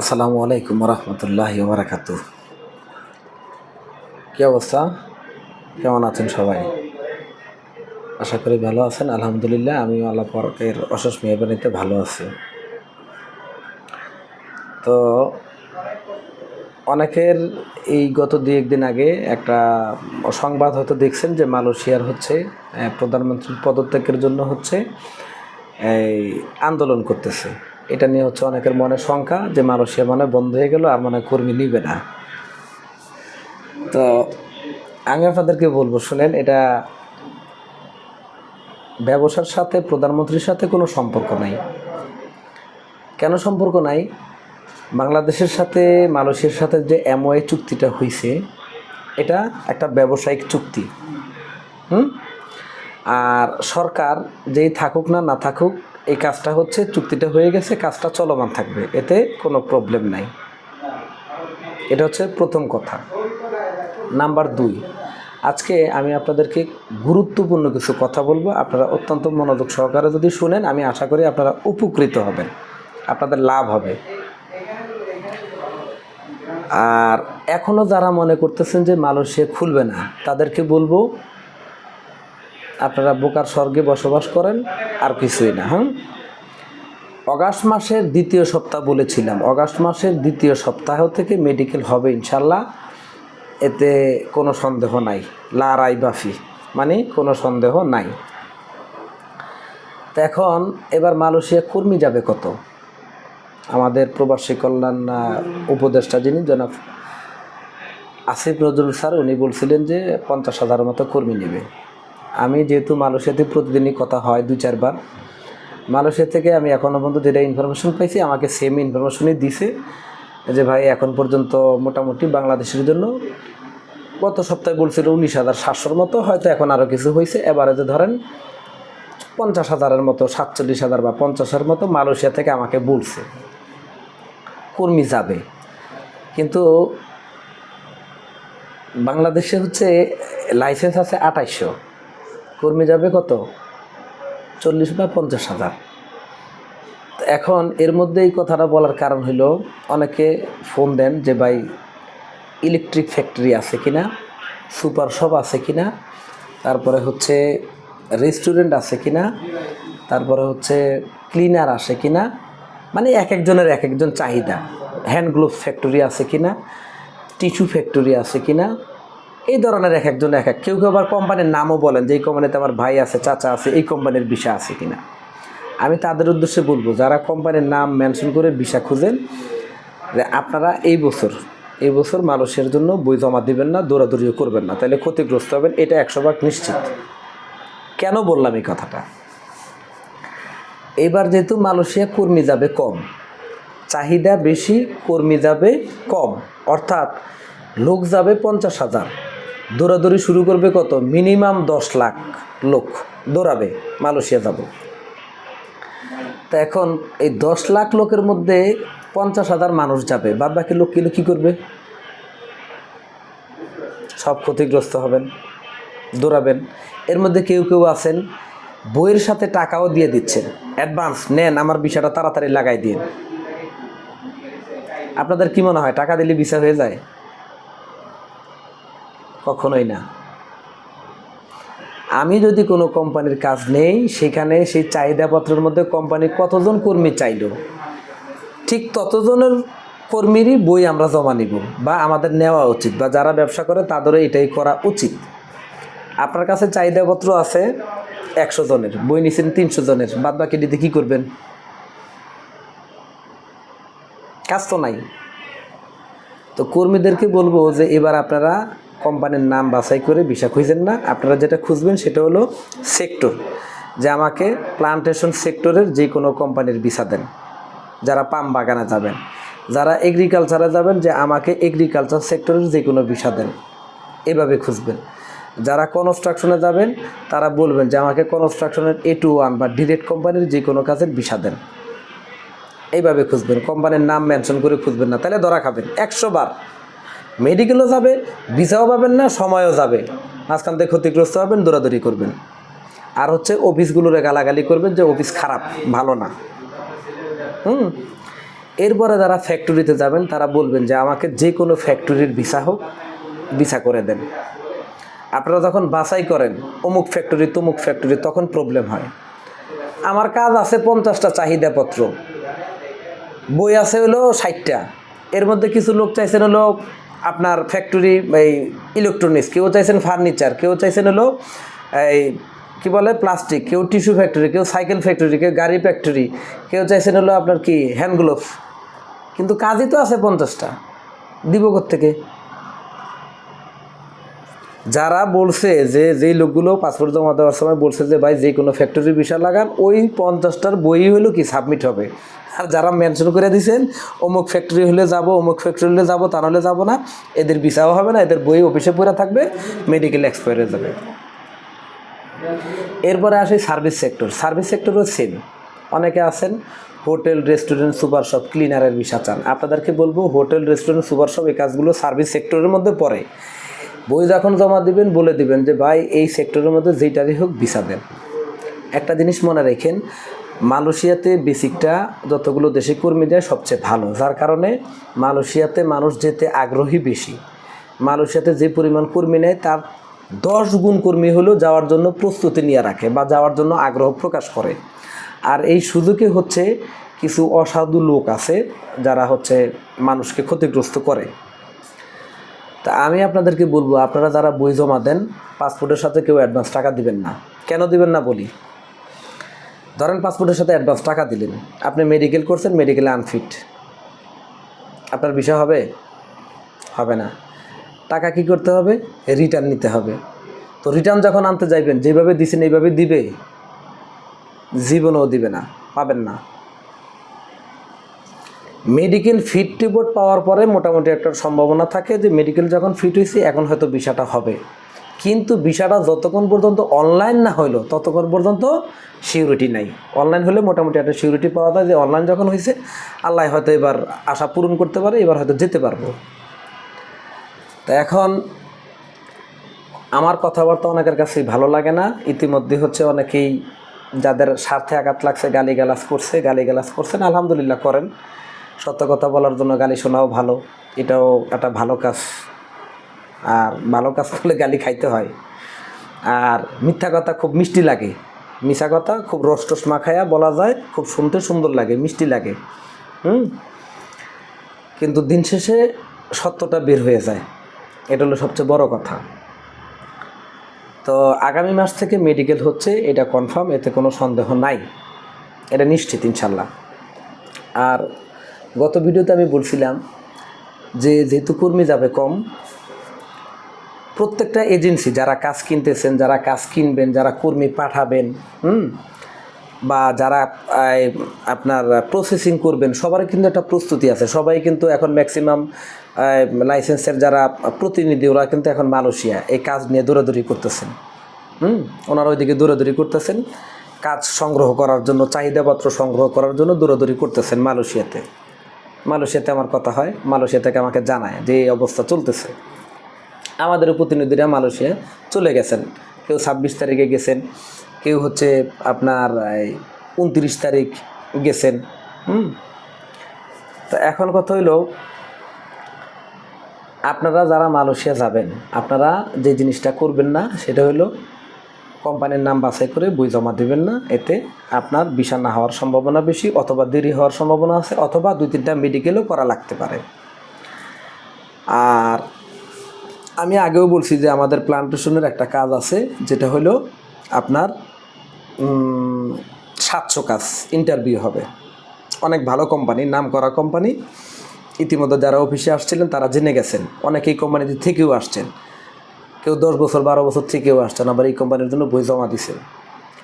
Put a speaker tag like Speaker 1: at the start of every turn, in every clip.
Speaker 1: আসসালামু আলাইকুম রহমতুল্লাহ বারাকাতু। কী অবস্থা? কেমন আছেন সবাই? আশা করি ভালো আছেন, আলহামদুলিল্লাহ আমি আল্লাহ পরকের অশেষ মেহরবানিতে ভালো আছি। তো অনেকের এই গত দু একদিন আগে একটা সংবাদ হয়তো দেখছেন যে মালয়েশিয়ার হচ্ছে প্রধানমন্ত্রীর পদত্যাগের জন্য হচ্ছে, এই, আন্দোলন করতেছে। এটা নিয়ে হচ্ছে অনেকের মনে শঙ্কা যে মালয়েশিয়া মানে বন্ধ হয়ে গেল আর মানে কর্মী নিবে না। তো আমি আপনাদেরকে বলব, শুনেন, এটা ব্যবসার সাথে, প্রধানমন্ত্রীর সাথে কোনো সম্পর্ক নাই। কেন সম্পর্ক নাই? বাংলাদেশের সাথে, মালয়েশিয়ার সাথে যে এমওএ চুক্তিটা হয়েছে এটা একটা ব্যবসায়িক চুক্তি। হুম? আর সরকার যেই থাকুক না না থাকুক এই কাজটা হচ্ছে, চুক্তিটা হয়ে গেছে, কাজটা চলমান থাকবে, এতে কোনো প্রবলেম নাই। এটা হচ্ছে প্রথম কথা। নাম্বার দুই, আজকে আমি আপনাদেরকে গুরুত্বপূর্ণ কিছু কথা বলব। আপনারা অত্যন্ত মনোযোগ সহকারে যদি শুনেন, আমি আশা করি আপনারা উপকৃত হবেন, আপনাদের লাভ হবে। আর এখনও যারা মনে করতেছেন যে মালয়েশিয়া খুলবে না, তাদেরকে বলব আপনারা বোকার স্বর্গে বসবাস করেন, আর কিছুই না হ্যাঁ? অগাস্ট মাসের দ্বিতীয় সপ্তাহ বলেছিলাম। অগাস্ট মাসের দ্বিতীয় সপ্তাহ থেকে মেডিকেল হবে ইনশাল্লাহ এতে কোনো সন্দেহ নাই। লারাই বাফি মানে কোনো সন্দেহ নাই। তো এখন এবার মালয়েশিয়া কর্মী যাবে কত? আমাদের প্রবাসী কল্যাণ উপদেষ্টা যিনি, জনাব আসিফ নজরুল স্যার, উনি বলছিলেন যে পঞ্চাশ হাজারের মতো কর্মী নেবে। আমি যেহেতু মালয়েশিয়াতে প্রতিদিনই কথা হয় দু চারবার, মালয়েশিয়া থেকে আমি এখনও পর্যন্ত যেটা ইনফরমেশন পাইছি, আমাকে সেম ইনফরমেশনই দিছে যে ভাই এখন পর্যন্ত মোটামুটি বাংলাদেশের জন্য গত সপ্তাহে বলছিল উনিশ হাজার সাতশোর মতো, হয়তো এখন আরও কিছু হয়েছে এবারে যে ধরেন পঞ্চাশ হাজারের মতো, সাতচল্লিশ হাজার বা পঞ্চাশের মতো মালয়েশিয়া থেকে আমাকে বলছে, কর্মী যাবে। কিন্তু বাংলাদেশে হচ্ছে লাইসেন্স আছে আঠাইশশো। কর্মী যাবে কত? চল্লিশ বা পঞ্চাশ হাজার। এখন এর মধ্যে এই কথাটা বলার কারণ হলো অনেকে ফোন দেন যে, ভাই ইলেকট্রিক ফ্যাক্টরি আছে কিনা? সুপার শপ আছে কিনা? তারপরে হচ্ছে রেস্টুরেন্ট আছে কিনা? তারপরে হচ্ছে ক্লিনার আছে কিনা? মানে এক একজনের এক একজন চাহিদা। হ্যান্ড গ্লোভ ফ্যাক্টরি আছে কিনা? টিস্যু ফ্যাক্টরি আছে কিনা? এই ধরনের এক একজন এক এক। কেউ কেউ আবার কোম্পানির নামও বলেন যে, এই কোম্পানিতে আমার ভাই আছে, চাচা আছে, এই কোম্পানির বিষা আছে কিনা? আমি তাদের উদ্দেশ্যে বলব, যারা কোম্পানির নাম মেনশন করে ভিসা খুঁজেন, যে আপনারা এই বছর এই বছর মানুষের জন্য বই জমা দিবেন না, দৌড়াদৌড়িও করবেন না, তাহলে ক্ষতিগ্রস্ত হবেন, এটা একশো ভাগ নিশ্চিত। কেন বললাম এই কথাটা? এবার যেহেতু মালয়েশিয়া কর্মী যাবে কম, চাহিদা বেশি, কর্মী যাবে কম, অর্থাৎ লোক যাবে পঞ্চাশ হাজার দৌড়াদৌড়ি শুরু করবে কত? মিনিমাম দশ লাখ লোক দৌড়াবে মালয়েশিয়া যাব। তা এখন এই দশ লাখ লোকের মধ্যে পঞ্চাশ হাজার মানুষ যাবে বাদ বাকি লোক কিলো কী করবে? সব ক্ষতিগ্রস্ত হবেন, দৌড়াবেন। এর মধ্যে কেউ কেউ আছেন, বইয়ের সাথে টাকাও দিয়ে দিচ্ছেন। অ্যাডভান্স, নেন, আমার বিষয়টা তাড়াতাড়ি লাগাই দিন। আপনাদের কি মনে হয়, টাকা দিলে ভিসা হয়ে যায়? কখনোই না। আমি যদি কোনো কোম্পানির কাজ নেই, সেখানে সেই চাহিদাপত্রের মধ্যে কোম্পানি কতজন কর্মী চাইলো? ঠিক ততজনের কর্মীরই বই আমরা জমা নিব বা আমাদের নেওয়া উচিত বা যারা ব্যবসা করে তাদেরও এটাই করা উচিত। আপনার কাছে চাহিদাপত্র আছে একশো জনের, বই নিছেন তিনশো জনের বাদ বাকি দিতে কী করবেন? কাজ তো নাই। তো কর্মীদেরকে বলব যে এবার আপনারা কোম্পানির নাম বাছাই করে ভিসা খুঁজেন না। আপনারা যেটা খুঁজবেন সেটা হলো সেক্টর, যে আমাকে প্লান্টেশন সেক্টরের যে কোনো কোম্পানির ভিসা দেন। যারা পাম বাগানে যাবেন, যারা এগ্রিকালচারে যাবেন, যে আমাকে এগ্রিকালচার সেক্টরের যে কোনো ভিসা দেন। এভাবে খুঁজবেন। যারা কনস্ট্রাকশনে যাবেন, তারা বলবেন যে আমাকে কনস্ট্রাকশনের এ টু ওয়ান বা ডিরেক্ট কোম্পানির যে কোনো কাজের ভিসা দেন। এইভাবে খুঁজবেন। কোম্পানির নাম মেনশন করে খুঁজবেন না। তাহলে ধরা খাবেন। একশো বার। মেডিকেলও যাবে ভিসাও পাবেন না, সময়ও যাবে। মাঝখান থেকে ক্ষতিগ্রস্ত হবেন, দৌড়াদৌড়ি করবেন। আর হচ্ছে অফিসগুলোরে গালাগালি করবেন যে অফিস খারাপ, ভালো না। হুম? এরপরে যারা ফ্যাক্টরিতে যাবেন, তারা বলবেন যে আমাকে যে কোনো ফ্যাক্টরির ভিসা হোক ভিসা করে দেন। আপনারা যখন বাছাই করেন, অমুক ফ্যাক্টরি তমুক ফ্যাক্টরি তখন প্রবলেম হয়। আমার কাজ আছে পঞ্চাশটা চাহিদাপত্র। বই আছে হলো ষাটটা। এর মধ্যে কিছু লোক চাইছেন হলো আপনার ফ্যাক্টরি এই ইলেকট্রনিক্স কেউ চাইছেন ফার্নিচার কেউ চাইছেন হলো, এই কী বলে প্লাস্টিক কেউ টিস্যু ফ্যাক্টরি কেউ সাইকেল ফ্যাক্টরি কেউ গাড়ি ফ্যাক্টরি কেউ চাইছেন হলো আপনার কি হ্যান্ড গ্লোভস কিন্তু কাজই তো আছে পঞ্চাশটা, দিব থেকে যারা বলছে যে যেই লোকগুলো পাসপোর্ট জমা দেওয়ার সময় বলছে যে ভাই যে কোনো ফ্যাক্টরির বিষয় লাগান, ওই পঞ্চাশটার বই হলো কি সাবমিট হবে। আর যারা মেনশন করে দিয়েছেন অমুক ফ্যাক্টরি হলে যাব, অমুক ফ্যাক্টরি হলে যাব, তা নাহলে যাব না, এদের ভিসাও হবে না, এদের বই অফিসে পড়ে থাকবে মেডিকেল এক্সপায়ার হয়ে যাবে। এরপরে আসে সার্ভিস সেক্টর সার্ভিস সেক্টরও সেম অনেকে আছেন হোটেল রেস্টুরেন্ট সুপার শপ ক্লিনারের বিষা চান। আপনাদেরকে বলব হোটেল রেস্টুরেন্ট সুপার শপ এই কাজগুলো সার্ভিস সেক্টরের মধ্যে পড়ে। বই যখন জমা দিবেন, বলে দিবেন যে, ভাই, এই সেক্টরের মধ্যে যেইটারই হোক ভিসা দেন। একটা জিনিস মনে রাখেন, মালয়েশিয়াতে বেসিকটা যতগুলো দেশে কর্মী দেয় সবচেয়ে ভালো। যার কারণে মালয়েশিয়াতে মানুষ যেতে আগ্রহী বেশি। মালয়েশিয়াতে যে পরিমাণ কর্মী নেয়, তার দশ গুণ কর্মী হলেও যাওয়ার জন্য প্রস্তুতি নিয়ে রাখে বা যাওয়ার জন্য আগ্রহ প্রকাশ করে। আর এই সুযোগে হচ্ছে কিছু অসাধু লোক আছে, যারা হচ্ছে মানুষকে ক্ষতিগ্রস্ত করে। তা আমি আপনাদেরকে বলব, আপনারা যারা বই জমা দেন, পাসপোর্টের সাথে কেউ অ্যাডভান্স টাকা দিবেন না। কেন দিবেন না বলি? ধরেন পাসপোর্টের সাথে অ্যাডভান্স টাকা দিলেন। আপনি মেডিকেল করছেন মেডিকেলে আনফিট আপনার বিষয় হবে? হবে না। টাকা কি করতে হবে? রিটার্ন নিতে হবে। তো রিটার্ন যখন আনতে যাইবেন, যেভাবে দিছেন, এইভাবে দিবে। জীবনেও দিবে না, পাবেন না। মেডিকেল ফিট রিপোর্ট পাওয়ার পরে মোটামুটি একটা সম্ভাবনা থাকে যে মেডিকেল যখন ফিট হয়েছে এখন হয়তো বিষাটা হবে। কিন্তু বিষাটা যতক্ষণ পর্যন্ত অনলাইন না হইল, ততক্ষণ পর্যন্ত সিউরিটি নাই। অনলাইন হলে মোটামুটি একটা সিউরিটি পাওয়া যায় যে অনলাইন যখন হয়েছে আল্লাহ হয়তো এবার আশা পূরণ করতে পারে, এবার হয়তো যেতে পারব। তা এখন আমার কথাবার্তা অনেকের কাছেই ভালো লাগে না। ইতিমধ্যে হচ্ছে অনেকেই যাদের স্বার্থে আঘাত লাগছে গালি গালাজ করছে গালি গালাজ করছেন, আলহামদুলিল্লাহ করেন। সত্য কথা বলার জন্য গালি শোনাও ভালো। এটাও একটা ভালো কাজ। আর ভালো কাজ করলে গালি খাইতে হয়। আর মিথ্যা কথা খুব মিষ্টি লাগে। মিশা কথা খুব রস টস মাখায়া বলা যায়, খুব শুনতে সুন্দর লাগে, মিষ্টি লাগে। হুম? কিন্তু দিন শেষে সত্যটা বের হয়ে যায়। এটা হলো সবচেয়ে বড় কথা। তো আগামী মাস থেকে মেডিকেল হচ্ছে, এটা কনফার্ম এতে কোনো সন্দেহ নাই। এটা নিশ্চিত ইনশাল্লাহ। আর গত ভিডিওতে আমি বলছিলাম যে যেহেতু কর্মী যাবে কম, প্রত্যেকটা এজেন্সি যারা কাজ কিনতেছেন, যারা কাজ কিনবেন, যারা কর্মী পাঠাবেন, হুম, বা যারা আপনার প্রসেসিং করবেন, সবারই কিন্তু একটা প্রস্তুতি আছে। সবাই কিন্তু এখন ম্যাক্সিমাম লাইসেন্সের যারা প্রতিনিধি, ওরা কিন্তু এখন মালয়েশিয়া এই কাজ নিয়ে দৌড়াদৌড়ি করতেছেন। হুম, ওনারা ওইদিকে দৌড়াদৌড়ি করতেছেন, কাজ সংগ্রহ করার জন্য, চাহিদাপত্র সংগ্রহ করার জন্য দৌড়াদৌড়ি করতেছেন মালয়েশিয়াতে। মালয়েশিয়াতে আমার কথা হয় মালয়েশিয়া থেকে আমাকে জানায় যে এই অবস্থা চলতেছে। আমাদের প্রতিনিধিরা মালয়েশিয়া চলে গেছেন। কেউ ছাব্বিশ তারিখে গেছেন, কেউ হচ্ছে আপনার উনত্রিশ তারিখ গেছেন, হুম? তো এখন কথা হইল, আপনারা যারা মালয়েশিয়া যাবেন, আপনারা যে জিনিসটা করবেন না, সেটা হলো কোম্পানির নাম বাছাই করে বই জমা দেবেন না। এতে আপনার বিষা না হওয়ার সম্ভাবনা বেশি অথবা দেরি হওয়ার সম্ভাবনা আছে অথবা দুই তিনটা মেডিকেলও করা লাগতে পারে। আর আমি আগেও বলছি যে আমাদের প্লান্টেশনের একটা কাজ আছে, যেটা হলো আপনার সাতশো কাজ ইন্টারভিউ হবে। অনেক ভালো কোম্পানি নাম করা কোম্পানি ইতিমধ্যে যারা অফিসে আসছিলেন, তারা জেনে গেছেন। অনেকেই কোম্পানিতে থেকেও আসছেন। কেউ দশ বছর, বারো বছর থেকেও আসছেন আবার এই কোম্পানির জন্য বই জমা দিছে।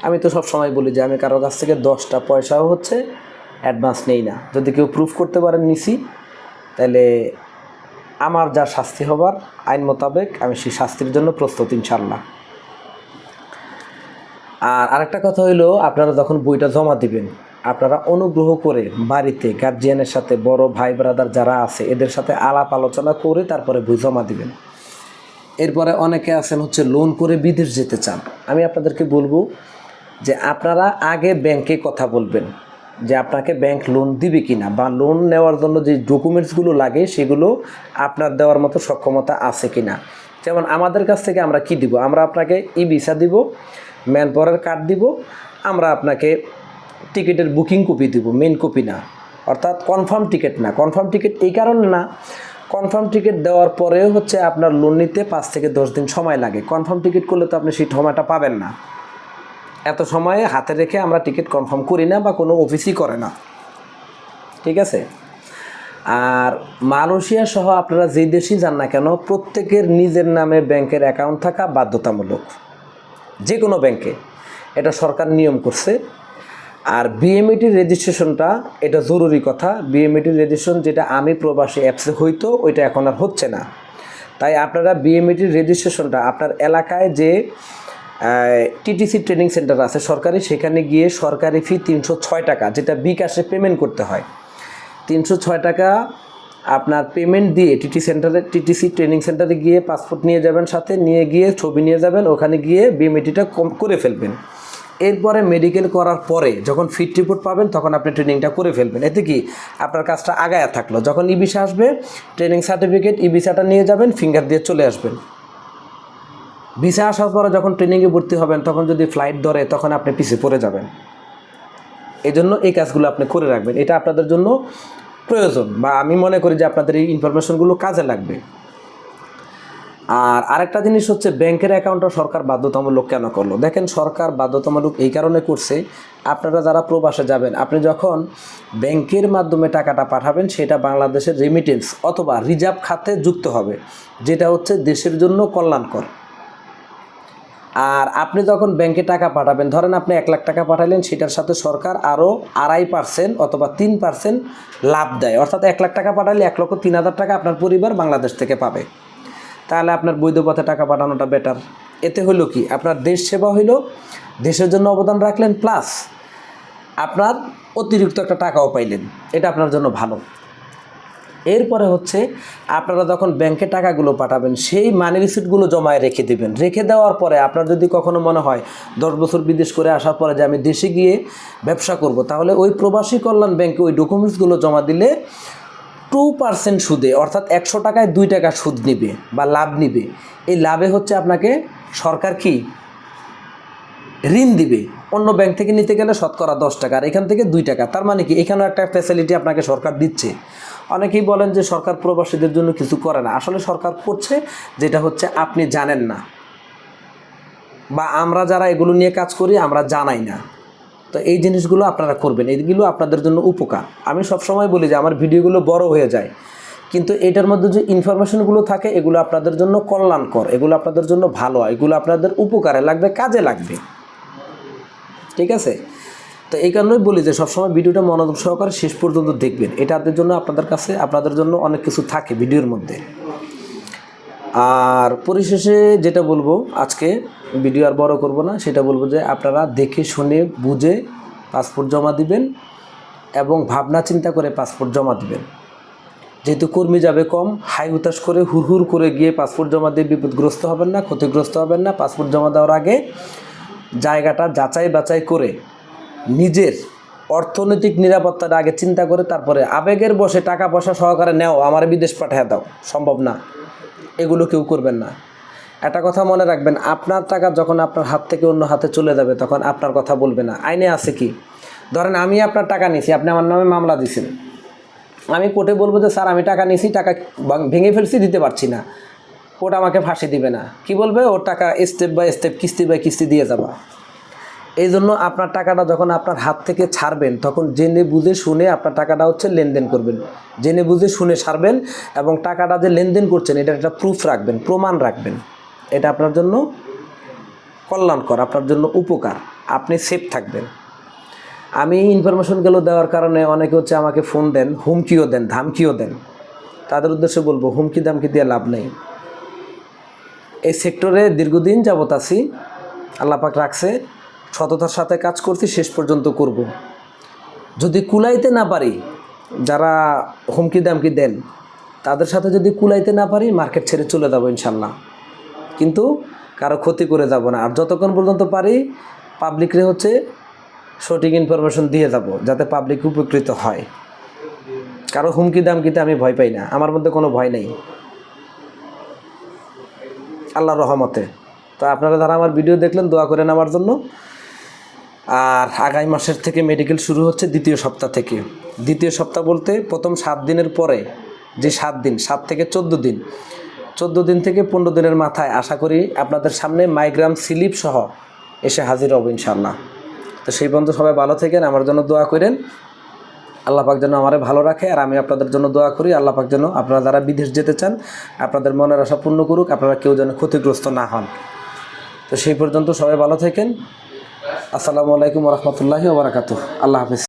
Speaker 1: আমি তো সব সময় বলি যে, আমি কারোর কাছ থেকে দশটা পয়সাও হচ্ছে অ্যাডভান্স নেই না। যদি কেউ প্রুফ করতে পারেন নিছি, তাহলে আমার যা শাস্তি হবার আইন মোতাবেক আমি সেই শাস্তির জন্য প্রস্তুত ইনশাল্লাহ আর আরেকটা কথা হইল, আপনারা যখন বইটা জমা দিবেন, আপনারা অনুগ্রহ করে বাড়িতে গার্জিয়ানের সাথে বড় ভাই ব্রাদার যারা আছে, এদের সাথে আলাপ আলোচনা করে তারপরে বই জমা দিবেন। এরপরে অনেকে আছেন হচ্ছে লোন করে বিদেশ যেতে চান। আমি আপনাদেরকে বলব যে আপনারা আগে ব্যাংকে কথা বলবেন যে আপনাকে ব্যাংক লোন দিবে কি না বা লোন নেওয়ার জন্য যে ডকুমেন্টসগুলো লাগে সেগুলো আপনার দেওয়ার মতো সক্ষমতা আছে কি না যেমন আমাদের কাছ থেকে আমরা কি দিব? আমরা আপনাকে ই ভিসা দিব ম্যান পাওয়ারের কার্ড দিব, আমরা আপনাকে টিকিটের বুকিং কপি দিব মেন কপি না। অর্থাৎ কনফার্ম টিকিট না। কনফার্ম টিকিট এই কারণে না কনফার্ম টিকিট দেওয়ার পরেও হচ্ছে আপনার লোন নিতে পাঁচ থেকে দশ দিন সময় লাগে। কনফার্ম টিকিট করলে তো আপনি সেই সময়টা পাবেন না। এত সময়ে হাতে রেখে আমরা টিকিট কনফার্ম করি না বা কোনো অফিসই করে না। ঠিক আছে? আর মালয়েশিয়া সহ আপনারা যেই দেশেই যান না কেন, প্রত্যেকের নিজের নামে ব্যাংকের অ্যাকাউন্ট থাকা বাধ্যতামূলক। যে কোনো ব্যাংকে। এটা সরকার নিয়ম করছে। আর বিএমইটির রেজিস্ট্রেশনটা এটা জরুরি কথা। বিএমইটির রেজিস্ট্রেশন যেটা আমি প্রবাসী অ্যাপসে হইতো, ওইটা এখন আর হচ্ছে না। তাই আপনারা বিএমইটির রেজিস্ট্রেশনটা আপনার এলাকায় যে টিটিসি ট্রেনিং সেন্টার আছে সরকারি, সেখানে গিয়ে সরকারি ফি তিনশো ছয় টাকা, যেটা বিকাশে পেমেন্ট করতে হয়। তিনশো ছয় টাকা আপনার পেমেন্ট দিয়ে টিটি সেন্টারে টিটিসি ট্রেনিং সেন্টারে গিয়ে পাসপোর্ট নিয়ে যাবেন সাথে, নিয়ে গিয়ে ছবি নিয়ে যাবেন, ওখানে গিয়ে বিএমএটিটা কম করে ফেলবেন। এরপরে মেডিকেল করার পরে যখন ফিট রিপোর্ট পাবেন, তখন আপনি ট্রেনিংটা করে ফেলবেন। এতে কি? আপনার কাজটা আগায়া থাকল। যখন ই ভিসা আসবে ট্রেনিং সার্টিফিকেট ই ভিসাটা নিয়ে যাবেন ফিঙ্গার দিয়ে চলে আসবেন। ভিসা আসার পরে যখন ট্রেনিংয়ে ভর্তি হবেন, তখন যদি ফ্লাইট ধরে, তখন আপনি পিছিয়ে পড়ে যাবেন। এই জন্য এই কাজগুলো আপনি করে রাখবেন। এটা আপনাদের জন্য প্রয়োজন বা আমি মনে করি যে আপনাদের এই ইনফরমেশনগুলো কাজে লাগবে। আর আরেকটা জিনিস হচ্ছে ব্যাংকের অ্যাকাউন্টটা সরকার বাধ্যতামূলক কেন করল? দেখেন, সরকার বাধ্যতামূলক এই কারণে করছে, আপনারা যারা প্রবাসে যাবেন, আপনি যখন ব্যাংকের মাধ্যমে টাকাটা পাঠাবেন, সেটা বাংলাদেশের রেমিটেন্স অথবা রিজার্ভ খাতে যুক্ত হবে, যেটা হচ্ছে দেশের জন্য কল্যাণকর। আর আপনি যখন ব্যাংকে টাকা পাঠাবেন, ধরেন আপনি এক লাখ টাকা পাঠালেন, সেটার সাথে সরকার আরও আড়াই পার্সেন্ট অথবা তিন পার্সেন্ট লাভ দেয়। অর্থাৎ এক লাখ টাকা পাঠালে এক লক্ষ তিন হাজার টাকা আপনার পরিবার বাংলাদেশ থেকে পাবে। তাহলে আপনার বৈধ পথে টাকা পাঠানোটা বেটার এতে হলো কি? আপনার দেশ সেবা হইল, দেশের জন্য অবদান রাখলেন প্লাস আপনার অতিরিক্ত একটা টাকাও পাইলেন। এটা আপনার জন্য ভালো। এরপরে হচ্ছে, আপনারা যখন ব্যাংকে টাকাগুলো পাঠাবেন, সেই মানি রিসিপ্টগুলো জমায় রেখে দিবেন। রেখে দেওয়ার পরে আপনার যদি কখনো মনে হয়, দশ বছর বিদেশ করে আসার পরে যে আমি দেশে গিয়ে ব্যবসা করব, তাহলে ওই প্রবাসী কল্যাণ ব্যাংকে ওই ডকুমেন্টসগুলো জমা দিলে টু পার্সেন্ট সুদে, অর্থাৎ একশো টাকায় দুই টাকা সুদ নিবে বা লাভ নিবে, এই লাভে হচ্ছে আপনাকে সরকার কি? ঋণ দিবে। অন্য ব্যাংক থেকে নিতে গেলে শতকরা দশ টাকা, আর এখান থেকে দুই টাকা। তার মানে কি? এখানেও একটা ফ্যাসিলিটি আপনাকে সরকার দিচ্ছে। অনেকেই বলেন যে সরকার প্রবাসীদের জন্য কিছু করে না। আসলে সরকার করছে যেটা হচ্ছে আপনি জানেন না। বা আমরা যারা এগুলো নিয়ে কাজ করি, আমরা জানাই না। তো এই জিনিসগুলো আপনারা করবেন। এইগুলো আপনাদের জন্য উপকার। আমি সবসময় বলি যে, আমার ভিডিওগুলো বড় হয়ে যায়। কিন্তু এটার মধ্যে যে ইনফরমেশনগুলো থাকে, এগুলো আপনাদের জন্য কল্যাণকর, এগুলো আপনাদের জন্য ভালো হয় এগুলো আপনাদের উপকারে লাগবে, কাজে লাগবে। ঠিক আছে? তো এই কারণেই বলি যে, সবসময় ভিডিওটা মনোযোগ সহকারে শেষ পর্যন্ত দেখবেন। এটাদের জন্য, আপনাদের কাছে, আপনাদের জন্য অনেক কিছু থাকে ভিডিওর মধ্যে। আর পরিশেষে যেটা বলব, আজকে ভিডিও আর বড় করব না, সেটা বলব যে আপনারা দেখে শুনে বুঝে পাসপোর্ট জমা দিবেন এবং ভাবনা চিন্তা করে পাসপোর্ট জমা দিবেন। যেহেতু কর্মী যাবে কম, হাই হুতাশ করে হুর করে গিয়ে পাসপোর্ট জমা দিয়ে বিপদগ্রস্ত হবেন না, ক্ষতিগ্রস্ত হবেন না পাসপোর্ট জমা দেওয়ার আগে জায়গাটা যাচাই বাছাই করে নিজের অর্থনৈতিক নিরাপত্তাটা আগে চিন্তা করে তারপরে আবেগের বসে টাকা পয়সা সহকারে নেও, আমার বিদেশ পাঠিয়ে দাও। সম্ভব না। এগুলো কেউ করবেন না। একটা কথা মনে রাখবেন, আপনার টাকা যখন আপনার হাত থেকে অন্য হাতে চলে যাবে, তখন আপনার কথা বলবে না। আইনে আছে কি? ধরেন আমি আপনার টাকা নিছি আপনি আমার নামে মামলা দিয়েছেন। আমি কোর্টে বলব যে, স্যার, আমি টাকা নিছি টাকা ভেঙে ফেলছি, দিতে পারছি না। কোর্ট আমাকে ফাঁসি দিবে না। কি বলবে? ওর টাকা স্টেপ বাই স্টেপ কিস্তি বাই কিস্তি দিয়ে যাবা। এই জন্য আপনার টাকাটা যখন আপনার হাত থেকে ছাড়বেন, তখন জেনে বুঝে শুনে আপনার টাকাটা হচ্ছে লেনদেন করবেন। জেনে বুঝে শুনে ছাড়বেন এবং টাকাটা যে লেনদেন করছেন এটা একটা প্রুফ রাখবেন, প্রমাণ রাখবেন। এটা আপনার জন্য কল্যাণকর, আপনার জন্য উপকার। আপনি সেফ থাকবেন। আমি ইনফরমেশনগুলো দেওয়ার কারণে অনেকে হচ্ছে আমাকে ফোন দেন, হুমকিও দেন, ধামকিও দেন। তাদের উদ্দেশ্যে বলব, হুমকি দামকি দিয়ে লাভ নেই। এই সেক্টরে দীর্ঘদিন যাবত আছি আল্লাপাক রাখছে। সততার সাথে কাজ করছি, শেষ পর্যন্ত করব। যদি কুলাইতে না পারি, যারা হুমকি দামকি দেন, তাদের সাথে যদি কুলাইতে না পারি, মার্কেট ছেড়ে চলে যাব ইনশাল্লাহ। কিন্তু কারও ক্ষতি করে যাব না। আর যতক্ষণ পর্যন্ত পারি, পাবলিকরে হচ্ছে সঠিক ইনফরমেশন দিয়ে যাব, যাতে পাবলিক উপকৃত হয়। কারও হুমকি দামকিতে আমি ভয় পাই না। আমার মধ্যে কোনো ভয় নেই। আল্লাহর রহমতে। তো আপনারা যারা আমার ভিডিও দেখলেন, দোয়া করেন আমার জন্য। আর আগামী মাসের থেকে মেডিকেল শুরু হচ্ছে দ্বিতীয় সপ্তাহ থেকে। দ্বিতীয় সপ্তাহ বলতে প্রথম সাত দিনের পরে যে সাত দিন, সাত থেকে চোদ্দ দিন। চোদ্দ দিন থেকে পনেরো দিনের মাথায় আশা করি আপনাদের সামনে মাইগ্রাম স্লিপ সহ এসে হাজির হব ইনশাল্লাহ তো সেই পর্যন্ত সবাই ভালো থেকেন, আমার জন্য দোয়া করেন। আল্লাহ পাক যেন আমারে ভালো রাখে, আর আমি আপনাদের জন্য দোয়া করি। আল্লাহ পাক যেন আপনারা যারা বিদেশ যেতে চান, আপনাদের মনের আশা পূর্ণ করুক, আপনারা কেউ যেন ক্ষতিগ্রস্ত না হন। তো সেই পর্যন্ত সবাই ভালো থাকেন। আসসালামু আলাইকুম রহমতুল্লাহি ওবরাকাত আল্লাহ হাফিজ।